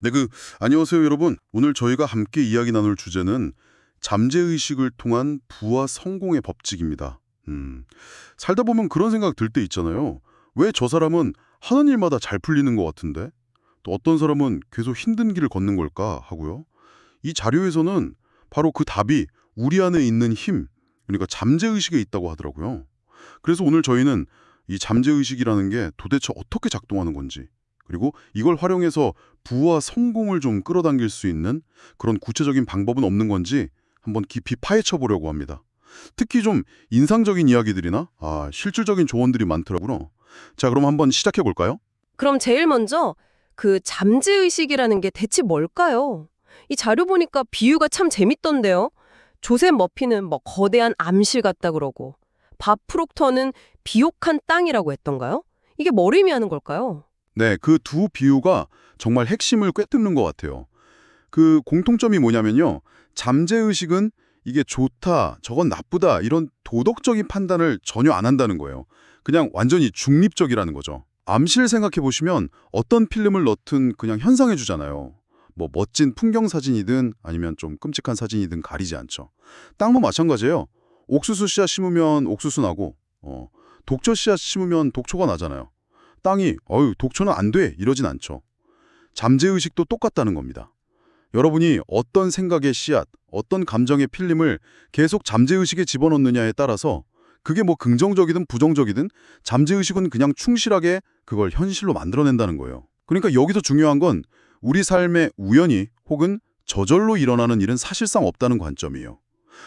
네, 그 안녕하세요, 여러분. 오늘 저희가 함께 이야기 나눌 주제는 잠재 의식을 통한 부와 성공의 법칙입니다. 음. 살다 보면 그런 생각 들 때 있잖아요. 왜 저 사람은 하는 일마다 잘 풀리는 것 같은데? 또 어떤 사람은 계속 힘든 길을 걷는 걸까 하고요. 이 자료에서는 바로 그 답이 우리 안에 있는 힘, 그러니까 잠재 의식에 있다고 하더라고요. 그래서 오늘 저희는 이 잠재 의식이라는 게 도대체 어떻게 작동하는 건지, 그리고 이걸 활용해서 부와 성공을 좀 끌어당길 수 있는 그런 구체적인 방법은 없는 건지 한번 깊이 파헤쳐 보려고 합니다. 특히 좀 인상적인 이야기들이나 아, 실질적인 조언들이 많더라고요. 자, 그럼 한번 시작해 볼까요? 그럼 제일 먼저 그 잠재의식이라는 게 대체 뭘까요? 이 자료 보니까 비유가 참 재밌던데요. 조셉 머피는 뭐 거대한 암실 같다 그러고 밥 프록터는 비옥한 땅이라고 했던가요? 이게 뭘 의미하는 걸까요? 네, 그 두 비유가 정말 핵심을 꿰뚫는 것 같아요. 그 공통점이 뭐냐면요. 잠재의식은 이게 좋다, 저건 나쁘다 이런 도덕적인 판단을 전혀 안 한다는 거예요. 그냥 완전히 중립적이라는 거죠. 암실 생각해 보시면 어떤 필름을 넣든 그냥 현상해 주잖아요. 뭐 멋진 풍경 사진이든 아니면 좀 끔찍한 사진이든 가리지 않죠. 땅도 마찬가지예요. 옥수수 씨앗 심으면 옥수수 나고 어, 독초 씨앗 심으면 독초가 나잖아요. 땅이 어유 독초는 안 돼 이러진 않죠. 잠재의식도 똑같다는 겁니다. 여러분이 어떤 생각의 씨앗, 어떤 감정의 필름을 계속 잠재의식에 집어넣느냐에 따라서 그게 뭐 긍정적이든 부정적이든 잠재의식은 그냥 충실하게 그걸 현실로 만들어낸다는 거예요. 그러니까 여기서 중요한 건 우리 삶에 우연히 혹은 저절로 일어나는 일은 사실상 없다는 관점이에요.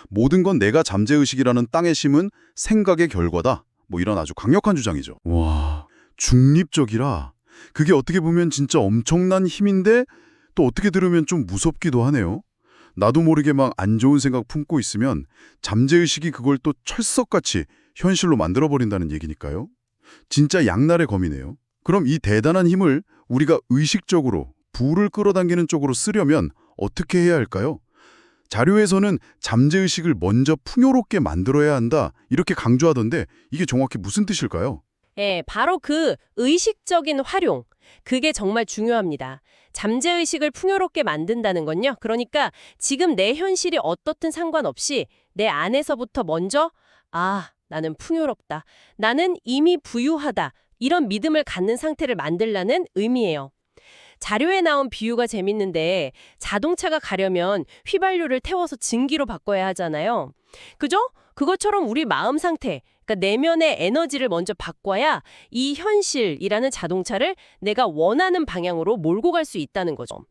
모든 건 내가 잠재의식이라는 땅에 심은 생각의 결과다. 뭐 이런 아주 강력한 주장이죠. 와, 중립적이라 그게 어떻게 보면 진짜 엄청난 힘인데 또 어떻게 들으면 좀 무섭기도 하네요. 나도 모르게 막 안 좋은 생각 품고 있으면 잠재의식이 그걸 또 철석같이 현실로 만들어버린다는 얘기니까요. 진짜 양날의 검이네요. 그럼 이 대단한 힘을 우리가 의식적으로 부를 끌어당기는 쪽으로 쓰려면 어떻게 해야 할까요? 자료에서는 잠재의식을 먼저 풍요롭게 만들어야 한다 이렇게 강조하던데 이게 정확히 무슨 뜻일까요? 예, 바로 그 의식적인 활용. 그게 정말 중요합니다. 잠재의식을 풍요롭게 만든다는 건요. 그러니까 지금 내 현실이 어떻든 상관없이 내 안에서부터 먼저 아, 나는 풍요롭다. 나는 이미 부유하다. 이런 믿음을 갖는 상태를 만들라는 의미예요. 자료에 나온 비유가 재밌는데 자동차가 가려면 휘발유를 태워서 증기로 바꿔야 하잖아요. 그죠? 그것처럼 우리 마음 상태, 그러니까 내면의 에너지를 먼저 바꿔야 이 현실이라는 자동차를 내가 원하는 방향으로 몰고 갈 수 있다는 거죠.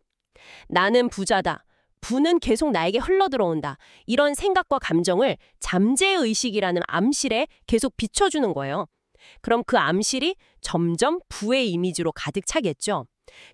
나는 부자다. 부는 계속 나에게 흘러들어온다. 이런 생각과 감정을 잠재의식이라는 암실에 계속 비춰주는 거예요. 그럼 그 암실이 점점 부의 이미지로 가득 차겠죠.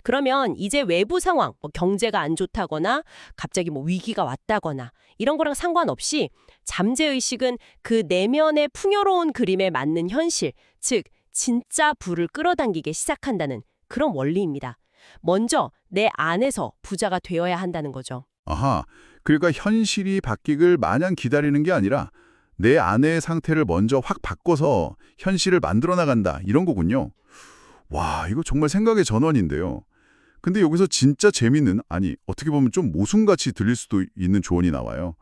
그러면 이제 외부 상황, 뭐 경제가 안 좋다거나 갑자기 뭐 위기가 왔다거나 이런 거랑 상관없이 잠재의식은 그 내면의 풍요로운 그림에 맞는 현실, 즉 진짜 부를 끌어당기게 시작한다는 그런 원리입니다. 먼저 내 안에서 부자가 되어야 한다는 거죠. 아하, 그러니까 현실이 바뀌길 마냥 기다리는 게 아니라 내 안의 상태를 먼저 확 바꿔서 현실을 만들어 나간다 이런 거군요. 와, 이거 정말 생각의 전환인데요. 근데 여기서 진짜 재밌는, 아니 어떻게 보면 좀 모순같이 들릴 수도 있는 조언이 나와요.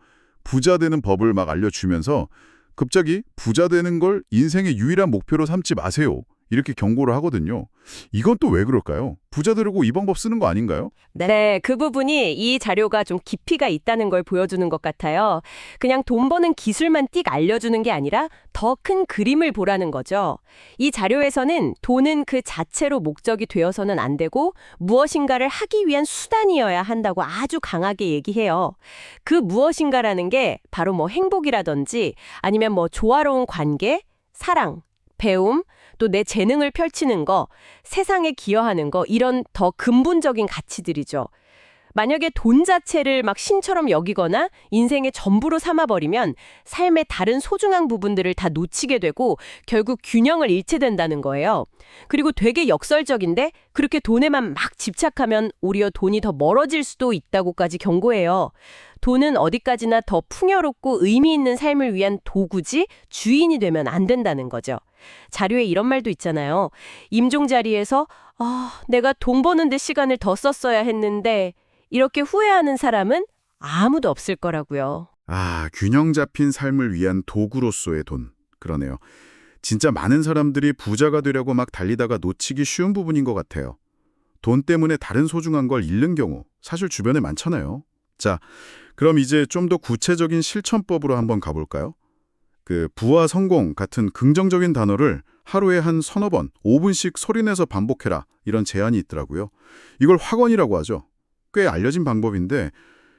부자 되는 법을 막 알려주면서 갑자기 부자 되는 걸 인생의 유일한 목표로 삼지 마세요. 이렇게 경고를 하거든요. 이건 또 왜 그럴까요? 부자 되려고 이 방법 쓰는 거 아닌가요? 네, 그 부분이 이 자료가 좀 깊이가 있다는 걸 보여주는 것 같아요. 그냥 돈 버는 기술만 띡 알려주는 게 아니라 더 큰 그림을 보라는 거죠. 이 자료에서는 돈은 그 자체로 목적이 되어서는 안 되고 무엇인가를 하기 위한 수단이어야 한다고 아주 강하게 얘기해요. 그 무엇인가라는 게 바로 뭐 행복이라든지 아니면 뭐 조화로운 관계, 사랑, 배움, 또 내 재능을 펼치는 거, 세상에 기여하는 거, 이런 더 근본적인 가치들이죠. 만약에 돈 자체를 막 신처럼 여기거나 인생의 전부로 삼아버리면 삶의 다른 소중한 부분들을 다 놓치게 되고 결국 균형을 잃게 된다는 거예요. 그리고 되게 역설적인데 그렇게 돈에만 막 집착하면 오히려 돈이 더 멀어질 수도 있다고까지 경고해요. 돈은 어디까지나 더 풍요롭고 의미 있는 삶을 위한 도구지 주인이 되면 안 된다는 거죠. 자료에 이런 말도 있잖아요. 임종 자리에서 아, 내가 돈 버는데 시간을 더 썼어야 했는데 이렇게 후회하는 사람은 아무도 없을 거라고요. 아, 균형 잡힌 삶을 위한 도구로서의 돈. 그러네요. 진짜 많은 사람들이 부자가 되려고 막 달리다가 놓치기 쉬운 부분인 것 같아요. 돈 때문에 다른 소중한 걸 잃는 경우 사실 주변에 많잖아요. 자, 그럼 이제 좀 더 구체적인 실천법으로 한번 가볼까요? 그 부와 성공 같은 긍정적인 단어를 하루에 한 서너 번, 5분씩 소리내서 반복해라 이런 제안이 있더라고요. 이걸 확언이라고 하죠. 꽤 알려진 방법인데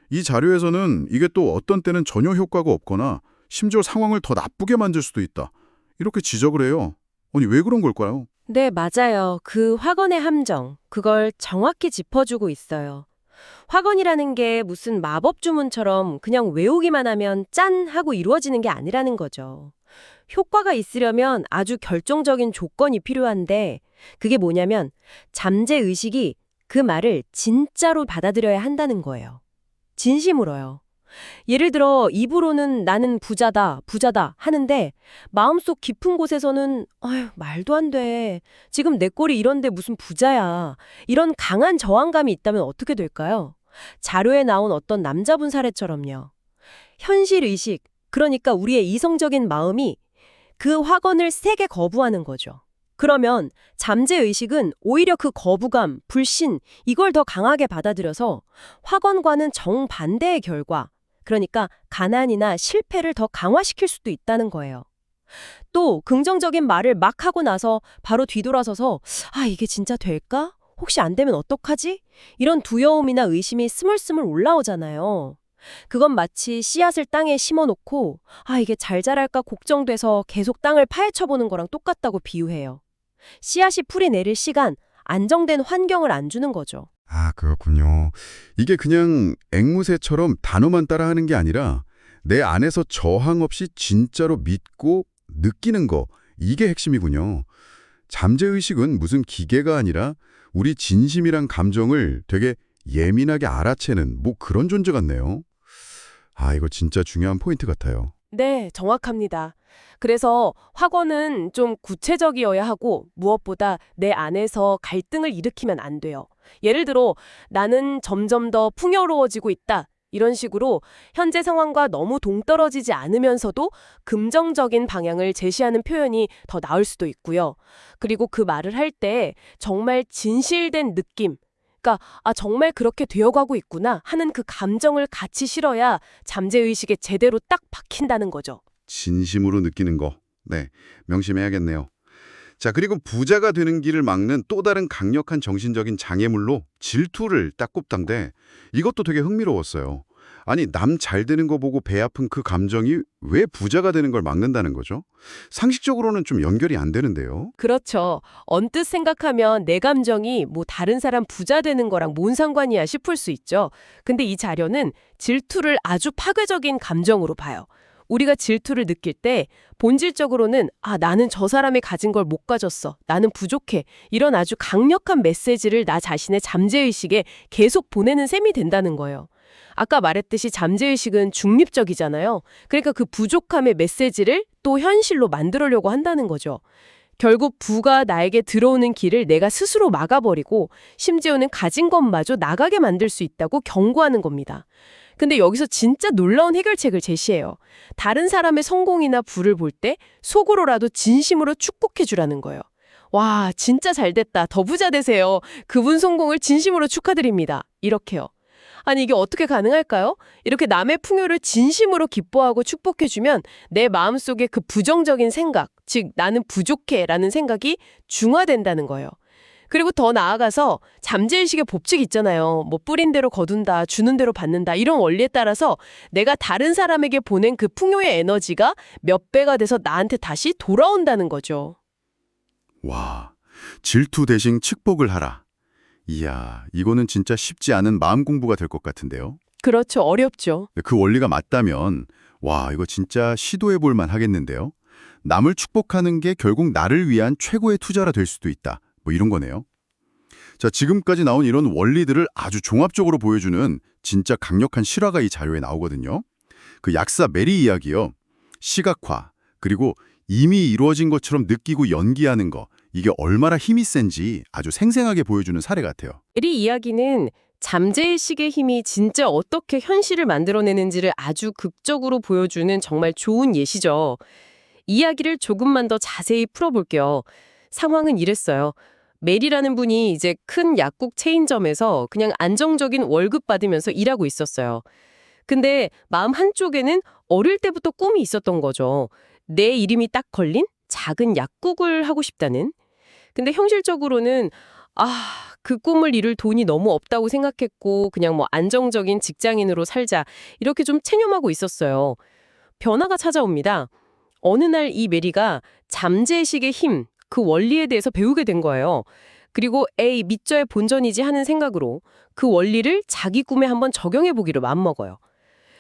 이 자료에서는 이게 또 어떤 때는 전혀 효과가 없거나 심지어 상황을 더 나쁘게 만들 수도 있다. 이렇게 지적을 해요. 아니 왜 그런 걸까요? 네, 맞아요. 그 확언의 함정, 그걸 정확히 짚어주고 있어요. 확언이라는 게 무슨 마법 주문처럼 그냥 외우기만 하면 짠 하고 이루어지는 게 아니라는 거죠. 효과가 있으려면 아주 결정적인 조건이 필요한데 그게 뭐냐면 잠재 의식이 그 말을 진짜로 받아들여야 한다는 거예요. 진심으로요. 예를 들어 입으로는 나는 부자다, 부자다 하는데 마음속 깊은 곳에서는 아휴, 말도 안 돼. 지금 내 꼴이 이런데 무슨 부자야. 이런 강한 저항감이 있다면 어떻게 될까요? 자료에 나온 어떤 남자분 사례처럼요. 현실 의식, 그러니까 우리의 이성적인 마음이 그 확언을 세게 거부하는 거죠. 그러면 잠재 의식은 오히려 그 거부감, 불신, 이걸 더 강하게 받아들여서 확언과는 정반대의 결과, 그러니까 가난이나 실패를 더 강화시킬 수도 있다는 거예요. 또 긍정적인 말을 막 하고 나서 바로 뒤돌아서서 아 이게 진짜 될까? 혹시 안 되면 어떡하지? 이런 두려움이나 의심이 스물스물 올라오잖아요. 그건 마치 씨앗을 땅에 심어놓고 아 이게 잘 자랄까 걱정돼서 계속 땅을 파헤쳐보는 거랑 똑같다고 비유해요. 씨앗이 풀이 내릴 시간, 안정된 환경을 안 주는 거죠. 아, 그렇군요. 이게 그냥 앵무새처럼 단어만 따라하는 게 아니라 내 안에서 저항 없이 진짜로 믿고 느끼는 거, 이게 핵심이군요. 잠재의식은 무슨 기계가 아니라 우리 진심이란 감정을 되게 예민하게 알아채는 뭐 그런 존재 같네요. 아, 이거 진짜 중요한 포인트 같아요. 네, 정확합니다. 그래서 확언은 좀 구체적이어야 하고 무엇보다 내 안에서 갈등을 일으키면 안 돼요. 예를 들어 나는 점점 더 풍요로워지고 있다. 이런 식으로 현재 상황과 너무 동떨어지지 않으면서도 긍정적인 방향을 제시하는 표현이 더 나을 수도 있고요. 그리고 그 말을 할 때 정말 진실된 느낌, 그러니까 아 정말 그렇게 되어가고 있구나 하는 그 감정을 같이 실어야 잠재의식에 제대로 딱 박힌다는 거죠. 진심으로 느끼는 거. 네, 명심해야겠네요. 자, 그리고 부자가 되는 길을 막는 또 다른 강력한 정신적인 장애물로 질투를 딱 꼽던데 이것도 되게 흥미로웠어요. 아니, 남 잘 되는 거 보고 배 아픈 그 감정이 왜 부자가 되는 걸 막는다는 거죠? 상식적으로는 좀 연결이 안 되는데요. 그렇죠. 언뜻 생각하면 내 감정이 뭐 다른 사람 부자 되는 거랑 뭔 상관이야 싶을 수 있죠. 근데 이 자료는 질투를 아주 파괴적인 감정으로 봐요. 우리가 질투를 느낄 때 본질적으로는 아 나는 저 사람이 가진 걸 못 가졌어. 나는 부족해. 이런 아주 강력한 메시지를 나 자신의 잠재의식에 계속 보내는 셈이 된다는 거예요. 아까 말했듯이 잠재의식은 중립적이잖아요. 그러니까 그 부족함의 메시지를 또 현실로 만들려고 한다는 거죠. 결국 부가 나에게 들어오는 길을 내가 스스로 막아버리고 심지어는 가진 것마저 나가게 만들 수 있다고 경고하는 겁니다. 근데 여기서 진짜 놀라운 해결책을 제시해요. 다른 사람의 성공이나 부를 볼 때 속으로라도 진심으로 축복해 주라는 거예요. 와, 진짜 잘 됐다. 더 부자 되세요. 그분 성공을 진심으로 축하드립니다. 이렇게요. 아니 이게 어떻게 가능할까요? 이렇게 남의 풍요를 진심으로 기뻐하고 축복해주면 내 마음속에 그 부정적인 생각, 즉 나는 부족해 라는 생각이 중화된다는 거예요. 그리고 더 나아가서 잠재의식의 법칙이 있잖아요. 뭐 뿌린 대로 거둔다, 주는 대로 받는다 이런 원리에 따라서 내가 다른 사람에게 보낸 그 풍요의 에너지가 몇 배가 돼서 나한테 다시 돌아온다는 거죠. 와, 질투 대신 축복을 하라. 이야, 이거는 진짜 쉽지 않은 마음 공부가 될 것 같은데요. 그렇죠. 어렵죠. 그 원리가 맞다면 와, 이거 진짜 시도해 볼 만 하겠는데요. 남을 축복하는 게 결국 나를 위한 최고의 투자라 될 수도 있다. 뭐 이런 거네요. 자, 지금까지 나온 이런 원리들을 아주 종합적으로 보여주는 진짜 강력한 실화가 이 자료에 나오거든요. 그 약사 메리 이야기요. 시각화, 그리고 이미 이루어진 것처럼 느끼고 연기하는 거. 이게 얼마나 힘이 센지 아주 생생하게 보여주는 사례 같아요. 메리 이야기는 잠재의식의 힘이 진짜 어떻게 현실을 만들어내는지를 아주 극적으로 보여주는 정말 좋은 예시죠. 이야기를 조금만 더 자세히 풀어볼게요. 상황은 이랬어요. 메리라는 분이 이제 큰 약국 체인점에서 그냥 안정적인 월급 받으면서 일하고 있었어요. 근데 마음 한쪽에는 어릴 때부터 꿈이 있었던 거죠. 내 이름이 딱 걸린 작은 약국을 하고 싶다는. 근데 현실적으로는 아, 그 꿈을 이룰 돈이 너무 없다고 생각했고 그냥 뭐 안정적인 직장인으로 살자 이렇게 좀 체념하고 있었어요. 변화가 찾아옵니다. 어느 날 이 메리가 잠재의식의 힘, 그 원리에 대해서 배우게 된 거예요. 그리고 에이, 밑져야 본전이지 하는 생각으로 그 원리를 자기 꿈에 한번 적용해 보기로 맘먹어요.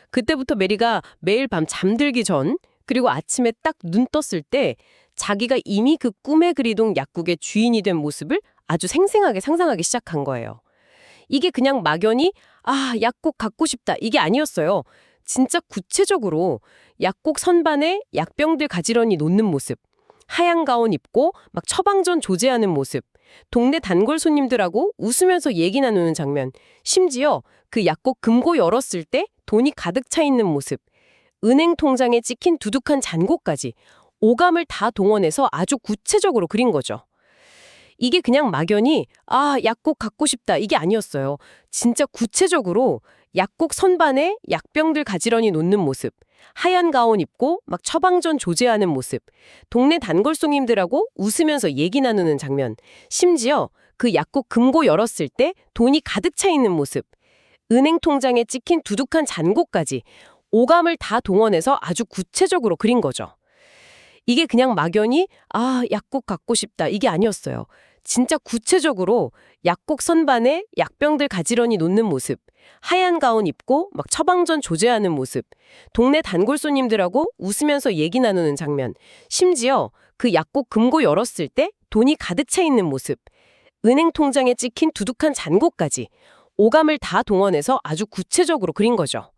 그때부터 메리가 매일 밤 잠들기 전 그리고 아침에 딱 눈 떴을 때 자기가 이미 그 꿈에 그리던 약국의 주인이 된 모습을 아주 생생하게 상상하기 시작한 거예요. 이게 그냥 막연히 아, 약국 갖고 싶다 이게 아니었어요. 진짜 구체적으로 약국 선반에 약병들 가지런히 놓는 모습, 하얀 가운 입고 막 처방전 조제하는 모습, 동네 단골 손님들하고 웃으면서 얘기 나누는 장면, 심지어 그 약국 금고 열었을 때 돈이 가득 차 있는 모습, 은행 통장에 찍힌 두둑한 잔고까지 오감을 다 동원해서 아주 구체적으로 그린 거죠. 이게 그냥 막연히 아, 약국 갖고 싶다. 이게 아니었어요. 진짜 구체적으로 약국 선반에 약병들 가지런히 놓는 모습, 하얀 가운 입고 막 처방전 조제하는 모습, 동네 단골 손님들하고 웃으면서 얘기 나누는 장면, 심지어 그 약국 금고 열었을 때 돈이 가득 차 있는 모습, 은행 통장에 찍힌 두둑한 잔고까지 오감을 다 동원해서 아주 구체적으로 그린 거죠. 이게 그냥 막연히 아, 약국 갖고 싶다 이게 아니었어요. 진짜 구체적으로 약국 선반에 약병들 가지런히 놓는 모습, 하얀 가운 입고 막 처방전 조제하는 모습, 동네 단골 손님들하고 웃으면서 얘기 나누는 장면, 심지어 그 약국 금고 열었을 때 돈이 가득 차 있는 모습, 은행 통장에 찍힌 두둑한 잔고까지 오감을 다 동원해서 아주 구체적으로 그린 거죠.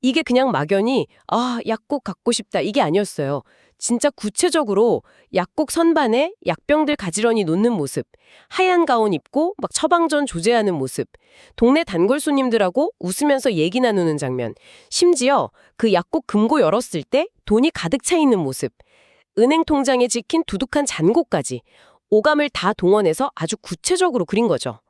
이게 그냥 막연히 아, 약국 갖고 싶다 이게 아니었어요. 진짜 구체적으로 약국 선반에 약병들 가지런히 놓는 모습, 하얀 가운 입고 막 처방전 조제하는 모습, 동네 단골 손님들하고 웃으면서 얘기 나누는 장면, 심지어 그 약국 금고 열었을 때 돈이 가득 차 있는 모습, 은행 통장에 찍힌 두둑한 잔고까지 오감을 다 동원해서 아주 구체적으로 그린 거죠.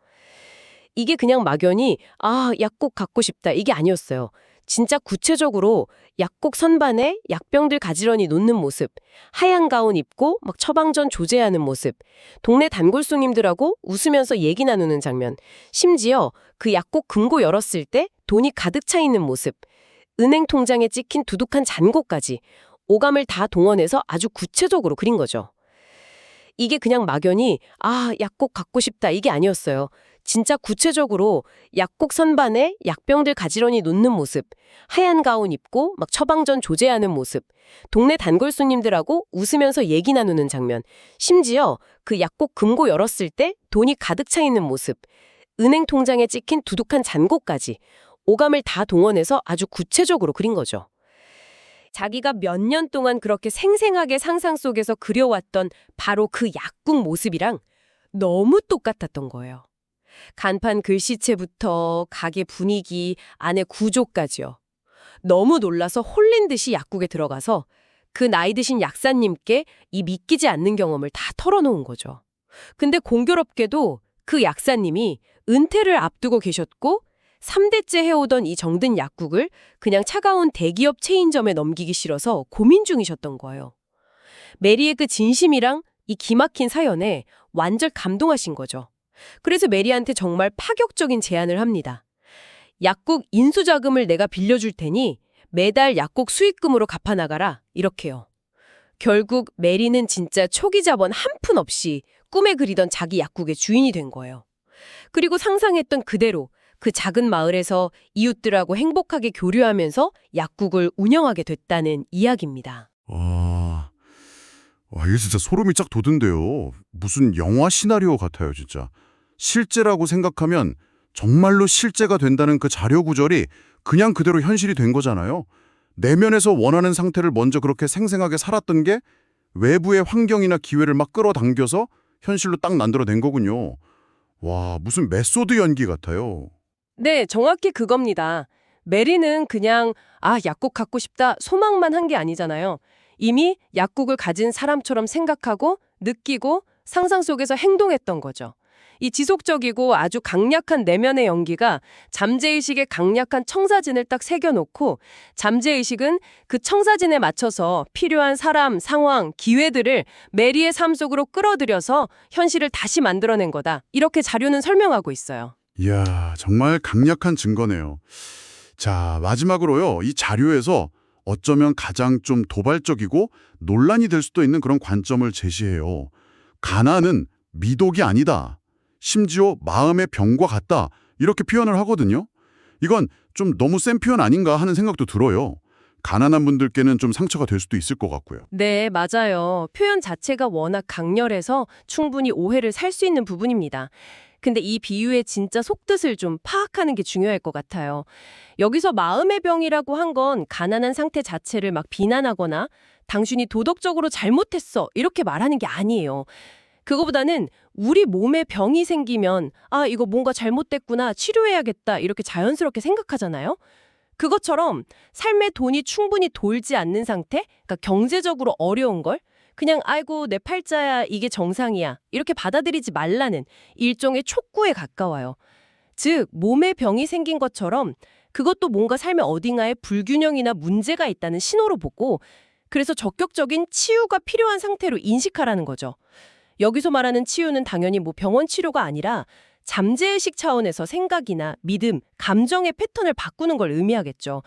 이게 그냥 막연히 아, 약국 갖고 싶다 이게 아니었어요. 진짜 구체적으로 약국 선반에 약병들 가지런히 놓는 모습, 하얀 가운 입고 막 처방전 조제하는 모습, 동네 단골 손님들하고 웃으면서 얘기 나누는 장면, 심지어 그 약국 금고 열었을 때 돈이 가득 차 있는 모습, 은행 통장에 찍힌 두둑한 잔고까지 오감을 다 동원해서 아주 구체적으로 그린 거죠. 이게 그냥 막연히 아, 약국 갖고 싶다 이게 아니었어요. 진짜 구체적으로 약국 선반에 약병들 가지런히 놓는 모습, 하얀 가운 입고 막 처방전 조제하는 모습, 동네 단골 손님들하고 웃으면서 얘기 나누는 장면, 심지어 그 약국 금고 열었을 때 돈이 가득 차 있는 모습, 은행 통장에 찍힌 두둑한 잔고까지 오감을 다 동원해서 아주 구체적으로 그린 거죠. 자기가 몇 년 동안 그렇게 생생하게 상상 속에서 그려왔던 바로 그 약국 모습이랑 너무 똑같았던 거예요. 간판 글씨체부터 가게 분위기, 안에 구조까지요. 너무 놀라서 홀린 듯이 약국에 들어가서 그 나이 드신 약사님께 이 믿기지 않는 경험을 다 털어놓은 거죠. 근데 공교롭게도 그 약사님이 은퇴를 앞두고 계셨고 3대째 해오던 이 정든 약국을 그냥 차가운 대기업 체인점에 넘기기 싫어서 고민 중이셨던 거예요. 메리의 그 진심이랑 이 기막힌 사연에 완전 감동하신 거죠. 그래서 메리한테 정말 파격적인 제안을 합니다. 약국 인수자금을 내가 빌려줄 테니 매달 약국 수익금으로 갚아나가라. 이렇게요. 결국 메리는 진짜 초기 자본 한 푼 없이 꿈에 그리던 자기 약국의 주인이 된 거예요. 그리고 상상했던 그대로 그 작은 마을에서 이웃들하고 행복하게 교류하면서 약국을 운영하게 됐다는 이야기입니다. 와, 와 이게 진짜 소름이 쫙 돋은데요. 무슨 영화 시나리오 같아요, 진짜. 실제라고 생각하면 정말로 실제가 된다는 그 자료 구절이 그냥 그대로 현실이 된 거잖아요. 내면에서 원하는 상태를 먼저 그렇게 생생하게 살았던 게 외부의 환경이나 기회를 막 끌어당겨서 현실로 딱 만들어낸 거군요. 와, 무슨 메소드 연기 같아요. 네, 정확히 그겁니다. 메리는 그냥 아, 약국 갖고 싶다 소망만 한 게 아니잖아요. 이미 약국을 가진 사람처럼 생각하고 느끼고 상상 속에서 행동했던 거죠. 이 지속적이고 아주 강력한 내면의 연기가 잠재의식에 강력한 청사진을 딱 새겨놓고 잠재의식은 그 청사진에 맞춰서 필요한 사람, 상황, 기회들을 메리의 삶 속으로 끌어들여서 현실을 다시 만들어낸 거다. 이렇게 자료는 설명하고 있어요. 이야, 정말 강력한 증거네요. 자, 마지막으로요. 이 자료에서 어쩌면 가장 좀 도발적이고 논란이 될 수도 있는 그런 관점을 제시해요. 가난은 미독이 아니다. 심지어 마음의 병과 같다. 이렇게 표현을 하거든요. 이건 좀 너무 센 표현 아닌가 하는 생각도 들어요. 가난한 분들께는 좀 상처가 될 수도 있을 것 같고요. 네, 맞아요. 표현 자체가 워낙 강렬해서 충분히 오해를 살 수 있는 부분입니다. 근데 이 비유의 진짜 속뜻을 좀 파악하는 게 중요할 것 같아요. 여기서 마음의 병이라고 한 건 가난한 상태 자체를 막 비난하거나 당신이 도덕적으로 잘못했어 이렇게 말하는 게 아니에요. 그거보다는 우리 몸에 병이 생기면 아, 이거 뭔가 잘못됐구나, 치료해야겠다 이렇게 자연스럽게 생각하잖아요. 그것처럼 삶에 돈이 충분히 돌지 않는 상태, 그러니까 경제적으로 어려운 걸 그냥 아이고 내 팔자야 이게 정상이야 이렇게 받아들이지 말라는 일종의 촉구에 가까워요. 즉 몸에 병이 생긴 것처럼 그것도 뭔가 삶의 어딘가에 불균형이나 문제가 있다는 신호로 보고 그래서 적극적인 치유가 필요한 상태로 인식하라는 거죠. 여기서 말하는 치유는 당연히 뭐 병원 치료가 아니라 잠재의식 차원에서 생각이나 믿음, 감정의 패턴을 바꾸는 걸 의미하겠죠.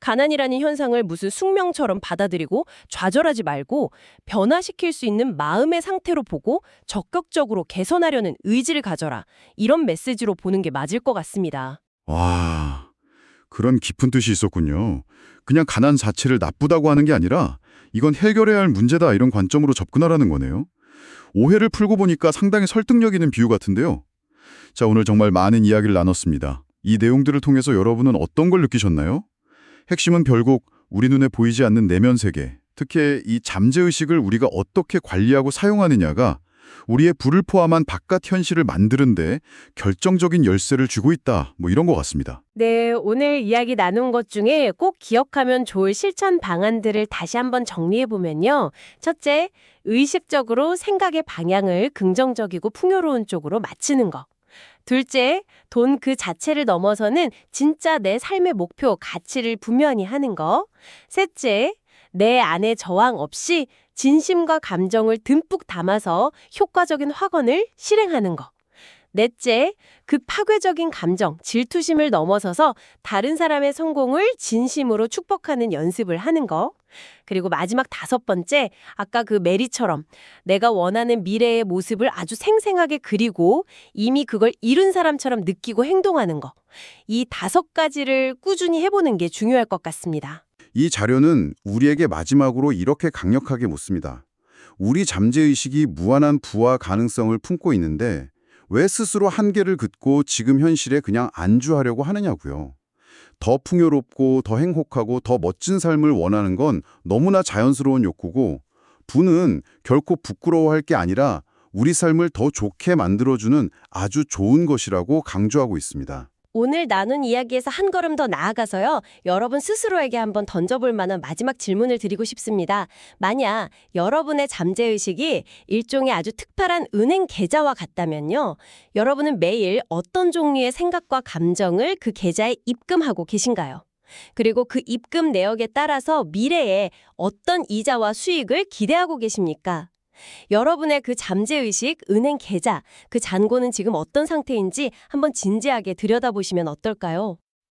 가난이라는 현상을 무슨 숙명처럼 받아들이고 좌절하지 말고 변화시킬 수 있는 마음의 상태로 보고 적극적으로 개선하려는 의지를 가져라. 이런 메시지로 보는 게 맞을 것 같습니다. 와, 그런 깊은 뜻이 있었군요. 그냥 가난 자체를 나쁘다고 하는 게 아니라 이건 해결해야 할 문제다 이런 관점으로 접근하라는 거네요. 오해를 풀고 보니까 상당히 설득력 있는 비유 같은데요. 자, 오늘 정말 많은 이야기를 나눴습니다. 이 내용들을 통해서 여러분은 어떤 걸 느끼셨나요? 핵심은 결국 우리 눈에 보이지 않는 내면 세계, 특히 이 잠재의식을 우리가 어떻게 관리하고 사용하느냐가 우리의 불을 포함한 바깥 현실을 만드는데 결정적인 열쇠를 쥐고 있다. 뭐 이런 것 같습니다. 네, 오늘 이야기 나눈 것 중에 꼭 기억하면 좋을 실천 방안들을 다시 한번 정리해 보면요. 첫째, 의식적으로 생각의 방향을 긍정적이고 풍요로운 쪽으로 맞추는 거. 둘째, 돈 그 자체를 넘어서는 진짜 내 삶의 목표, 가치를 분명히 하는 거. 셋째, 내 안에 저항 없이 진심과 감정을 듬뿍 담아서 효과적인 확언을 실행하는 거. 넷째, 그 파괴적인 감정, 질투심을 넘어서서 다른 사람의 성공을 진심으로 축복하는 연습을 하는 거. 그리고 마지막 다섯 번째, 아까 그 메리처럼 내가 원하는 미래의 모습을 아주 생생하게 그리고 이미 그걸 이룬 사람처럼 느끼고 행동하는 거. 이 다섯 가지를 꾸준히 해보는 게 중요할 것 같습니다. 이 자료는 우리에게 마지막으로 이렇게 강력하게 묻습니다. 우리 잠재의식이 무한한 부와 가능성을 품고 있는데 왜 스스로 한계를 긋고 지금 현실에 그냥 안주하려고 하느냐고요. 더 풍요롭고 더 행복하고 더 멋진 삶을 원하는 건 너무나 자연스러운 욕구고 부는 결코 부끄러워할 게 아니라 우리 삶을 더 좋게 만들어주는 아주 좋은 것이라고 강조하고 있습니다. 오늘 나눈 이야기에서 한 걸음 더 나아가서요. 여러분 스스로에게 한번 던져볼 만한 마지막 질문을 드리고 싶습니다. 만약 여러분의 잠재의식이 일종의 아주 특별한 은행 계좌와 같다면요. 여러분은 매일 어떤 종류의 생각과 감정을 그 계좌에 입금하고 계신가요? 그리고 그 입금 내역에 따라서 미래에 어떤 이자와 수익을 기대하고 계십니까? 여러분의 그 잠재의식, 은행 계좌, 그 잔고는 지금 어떤 상태인지 한번 진지하게 들여다보시면 어떨까요?